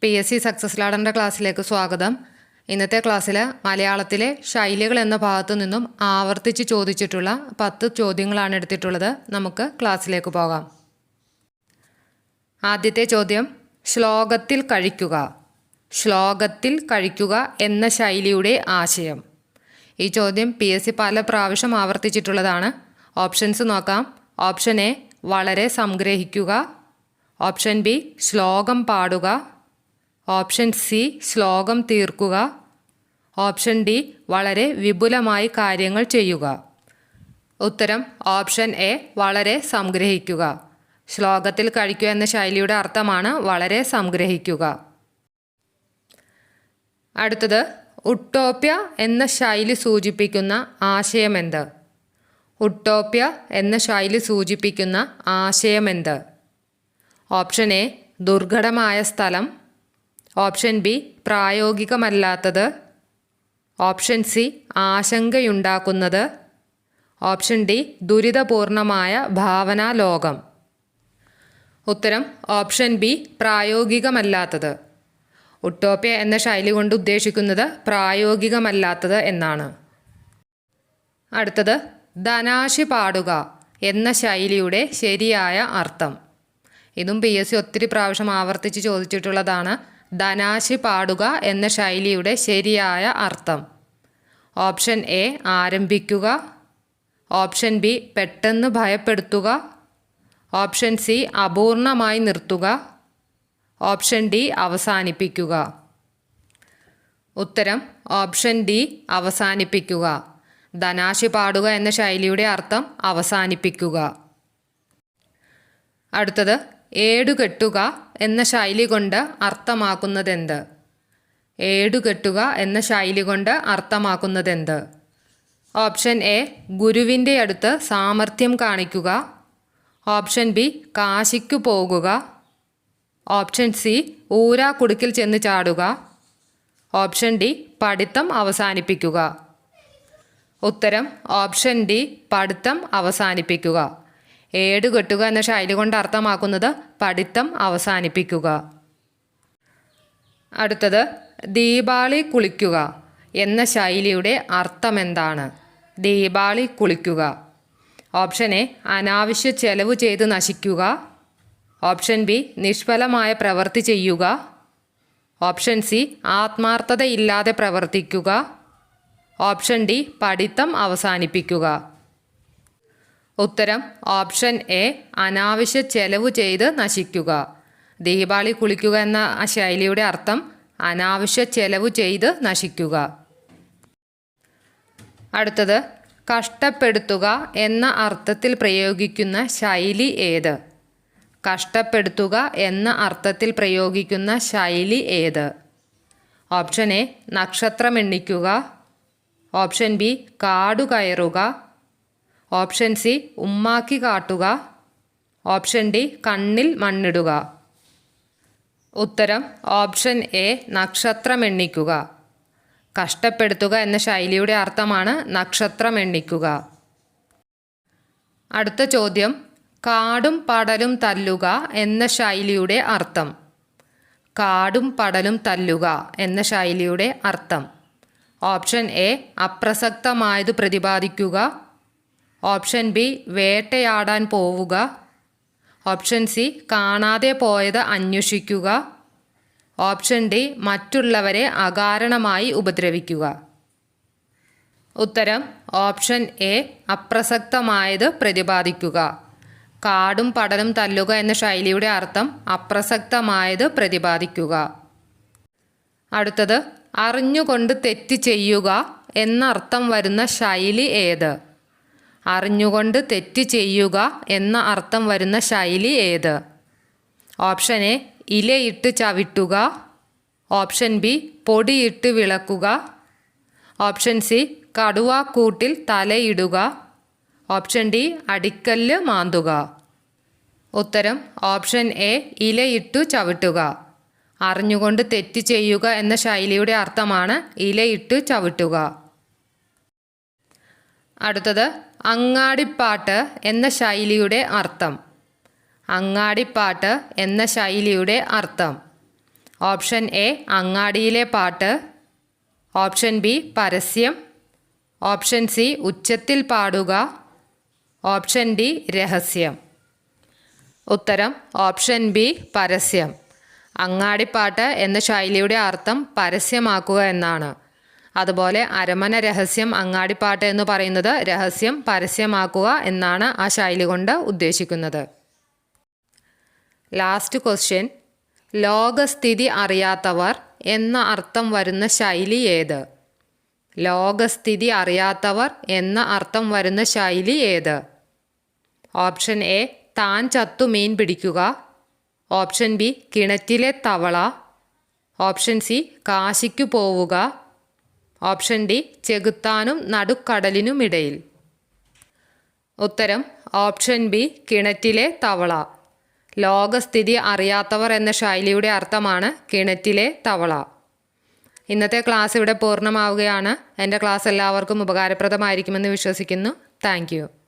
P S C success ലാഡറിന്റെ ക്ലാസ്സിലേക്ക് സ്വാഗതം. ഇന്നത്തെ ക്ലാസ്സിൽ മലയാളത്തിലെ ശൈലികൾ എന്ന ഭാഗത്തു നിന്നും ആവർത്തിച്ച് ചോദിച്ചിട്ടുള്ള പത്ത് ചോദ്യങ്ങളാണ് എടുത്തിട്ടുള്ളത്. നമുക്ക് ക്ലാസ്സിലേക്ക് പോകാം. ആദ്യത്തെ ചോദ്യം ശ്ലോകത്തിൽ കഴിക്കുക. ശ്ലോകത്തിൽ കഴിക്കുക എന്ന ശൈലിയുടെ ആശയം. ഈ ചോദ്യം പി എസ് സി പല പ്രാവശ്യം ആവർത്തിച്ചിട്ടുള്ളതാണ്. ഓപ്ഷൻസ് നോക്കാം. ഓപ്ഷൻ എ വളരെ സംഗ്രഹിക്കുക. ഓപ്ഷൻ ബി ശ്ലോകം പാടുക. ഓപ്ഷൻ സി ശ്ലോകം തീർക്കുക. ഓപ്ഷൻ ഡി വളരെ വിപുലമായി കാര്യങ്ങൾ ചെയ്യുക. ഉത്തരം ഓപ്ഷൻ എ വളരെ സംഗ്രഹിക്കുക. ശ്ലോകത്തിൽ കഴിക്കുക എന്ന ശൈലിയുടെ അർത്ഥമാണ് വളരെ സംഗ്രഹിക്കുക. അടുത്തത് ഉട്ടോപ്യ എന്ന ശൈലി സൂചിപ്പിക്കുന്ന ആശയമെന്ത്? ഉട്ടോപ്യ എന്ന ശൈലി സൂചിപ്പിക്കുന്ന ആശയമെന്ത്? ഓപ്ഷൻ എ ദുർഘടമായ സ്ഥലം. ഓപ്ഷൻ ബി പ്രായോഗികമല്ലാത്തത്. ഓപ്ഷൻ സി ആശങ്കയുണ്ടാക്കുന്നത്. ഓപ്ഷൻ ഡി ദുരിതപൂർണമായ ഭാവനാലോകം. ഉത്തരം ഓപ്ഷൻ ബി പ്രായോഗികമല്ലാത്തത്. ഉട്ടോപ്യ എന്ന ശൈലി കൊണ്ട് ഉദ്ദേശിക്കുന്നത് പ്രായോഗികമല്ലാത്തത് എന്നാണ്. അടുത്തത് ധനാശി പാടുക എന്ന ശൈലിയുടെ ശരിയായ അർത്ഥം. ഇതും പി എസ് സി ഒത്തിരി പ്രാവശ്യം ആവർത്തിച്ച് ചോദിച്ചിട്ടുള്ളതാണ്. ധനാശി പാടുക എന്ന ശൈലിയുടെ ശരിയായ അർത്ഥം. ഓപ്ഷൻ എ ആരംഭിക്കുക. ഓപ്ഷൻ ബി പെട്ടെന്ന് ഭയപ്പെടുത്തുക. ഓപ്ഷൻ സി അപൂർണമായി നിർത്തുക. ഓപ്ഷൻ ഡി അവസാനിപ്പിക്കുക. ഉത്തരം ഓപ്ഷൻ ഡി അവസാനിപ്പിക്കുക. ധനാശി പാടുക എന്ന ശൈലിയുടെ അർത്ഥം അവസാനിപ്പിക്കുക. അടുത്തത് ഏടുകെട്ടുക എന്ന ശൈലി കൊണ്ട് അർത്ഥമാക്കുന്നതെന്ത്? ഏടുകെട്ടുക എന്ന ശൈലി കൊണ്ട് അർത്ഥമാക്കുന്നതെന്ത്? ഓപ്ഷൻ എ ഗുരുവിന്റെ അടുത്ത് സാമർഥ്യം കാണിക്കുക. ഓപ്ഷൻ ബി കാശിക്കു പോകുക. ഓപ്ഷൻ സി ഊരാ കുടുക്കിൽ ചെന്ന് ചാടുക. ഓപ്ഷൻ ഡി പഠിത്തം അവസാനിപ്പിക്കുക. ഉത്തരം ഓപ്ഷൻ ഡി പഠിത്തം അവസാനിപ്പിക്കുക. ഏടുകെട്ടുക എന്ന ശൈലി കൊണ്ട് അർത്ഥമാക്കുന്നത് പഠിത്തം അവസാനിപ്പിക്കുക. അടുത്തത് ദീപാളി കുളിക്കുക എന്ന ശൈലിയുടെ അർത്ഥം എന്താണ് ദീപാളി കുളിക്കുക. ഓപ്ഷൻ എ അനാവശ്യ ചെലവ് ചെയ്ത് നശിക്കുക. ഓപ്ഷൻ ബി നിഷ്ഫലമായ പ്രവൃത്തി ചെയ്യുക. ഓപ്ഷൻ സി ആത്മാർത്ഥതയില്ലാതെ പ്രവർത്തിക്കുക. ഓപ്ഷൻ ഡി പഠിത്തം അവസാനിപ്പിക്കുക. ഉത്തരം ഓപ്ഷൻ എ അനാവശ്യ ചെലവ് ചെയ്ത് നശിക്കുക. ദീപാളി കുളിക്കുക എന്ന ശൈലിയുടെ അർത്ഥം അനാവശ്യ ചെലവ് ചെയ്ത് നശിക്കുക. അടുത്തത് കഷ്ടപ്പെടുത്തുക എന്ന അർത്ഥത്തിൽ പ്രയോഗിക്കുന്ന ശൈലി ഏത്? കഷ്ടപ്പെടുത്തുക എന്ന അർത്ഥത്തിൽ പ്രയോഗിക്കുന്ന ശൈലി ഏത്? ഓപ്ഷൻ എ നക്ഷത്രം എണ്ണിക്കുക ഓപ്ഷൻ ബി കാടു കയറുക ഓപ്ഷൻ സി ഉമ്മാക്കി കാട്ടുക. ഓപ്ഷൻ ഡി കണ്ണിൽ മണ്ണിടുക. ഉത്തരം ഓപ്ഷൻ എ നക്ഷത്രം എണ്ണിക്കുക. കഷ്ടപ്പെടുത്തുക എന്ന ശൈലിയുടെ അർത്ഥമാണ് നക്ഷത്രം എണ്ണിക്കുക. അടുത്ത ചോദ്യം കാടും പടലും തല്ലുക എന്ന ശൈലിയുടെ അർത്ഥം. കാടും പടലും തല്ലുക എന്ന ശൈലിയുടെ അർത്ഥം. ഓപ്ഷൻ എ അപ്രസക്തമായത് പ്രതിപാദിക്കുക. ഓപ്ഷൻ ബി വേട്ടയാടാൻ പോവുക. ഓപ്ഷൻ സി കാണാതെ പോയത് അന്വേഷിക്കുക. ഓപ്ഷൻ ഡി മറ്റുള്ളവരെ അകാരണമായി ഉപദ്രവിക്കുക. ഉത്തരം ഓപ്ഷൻ എ അപ്രസക്തമായത് പ്രതിപാദിക്കുക. കാടും പടലും തല്ലുക എന്ന ശൈലിയുടെ അർത്ഥം അപ്രസക്തമായത് പ്രതിപാദിക്കുക. അടുത്തത് അറിഞ്ഞുകൊണ്ട് തെറ്റ് ചെയ്യുക എന്നർത്ഥം വരുന്ന ശൈലി ഏത്? അറിഞ്ഞുകൊണ്ട് തെറ്റ് ചെയ്യുക എന്ന അർത്ഥം വരുന്ന ശൈലി ഏത്? ഓപ്ഷൻ എ ഇലയിട്ട് ചവിട്ടുക. ഓപ്ഷൻ ബി പൊടിയിട്ട് വിളക്കുക. ഓപ്ഷൻ സി കടുവാക്കൂട്ടിൽ തലയിടുക. ഓപ്ഷൻ ഡി അടിക്കല്ല് മാന്തുക. ഉത്തരം ഓപ്ഷൻ എ ഇലയിട്ടു ചവിട്ടുക. അറിഞ്ഞുകൊണ്ട് തെറ്റ് ചെയ്യുക എന്ന ശൈലിയുടെ അർത്ഥമാണ് ഇലയിട്ട് ചവിട്ടുക. അടുത്തത് അങ്ങാടിപ്പാട്ട് എന്ന ശൈലിയുടെ അർത്ഥം. അങ്ങാടിപ്പാട്ട് എന്ന ശൈലിയുടെ അർത്ഥം. ഓപ്ഷൻ എ അങ്ങാടിയിലെ പാട്ട്. ഓപ്ഷൻ ബി പരസ്യം. ഓപ്ഷൻ സി ഉച്ചത്തിൽ പാടുക. ഓപ്ഷൻ ഡി രഹസ്യം. ഉത്തരം ഓപ്ഷൻ ബി പരസ്യം. അങ്ങാടിപ്പാട്ട് എന്ന ശൈലിയുടെ അർത്ഥം പരസ്യമാക്കുക എന്നാണ്. അതുപോലെ അരമന രഹസ്യം അങ്ങാടിപ്പാട്ട് എന്ന് പറയുന്നത് രഹസ്യം പരസ്യമാക്കുക എന്നാണ് ആ ശൈലി കൊണ്ട് ഉദ്ദേശിക്കുന്നത്. ലാസ്റ്റ് ക്വസ്റ്റ്യൻ ലോകസ്ഥിതി അറിയാത്തവർ എന്ന അർത്ഥം വരുന്ന ശൈലി ഏത്? ലോകസ്ഥിതി അറിയാത്തവർ എന്ന അർത്ഥം വരുന്ന ശൈലി ഏത്? ഓപ്ഷൻ എ താൻ ചത്തു മീൻ പിടിക്കുക. ഓപ്ഷൻ ബി കിണറ്റിലെ തവള. ഓപ്ഷൻ സി കാശിക്കു പോവുക. ഓപ്ഷൻ ഡി ചെകുത്താനും നടുക്കടലിനുമിടയിൽ. ഉത്തരം ഓപ്ഷൻ ബി കിണറ്റിലെ തവള. ലോകസ്ഥിതി അറിയാത്തവർ എന്ന ശൈലിയുടെ അർത്ഥമാണ് കിണറ്റിലെ തവള. ഇന്നത്തെ ക്ലാസ് ഇവിടെ പൂർണമാവുകയാണ്. എന്റെ ക്ലാസ് എല്ലാവർക്കും ഉപകാരപ്രദമായിരിക്കുമെന്ന് വിശ്വസിക്കുന്നു. താങ്ക്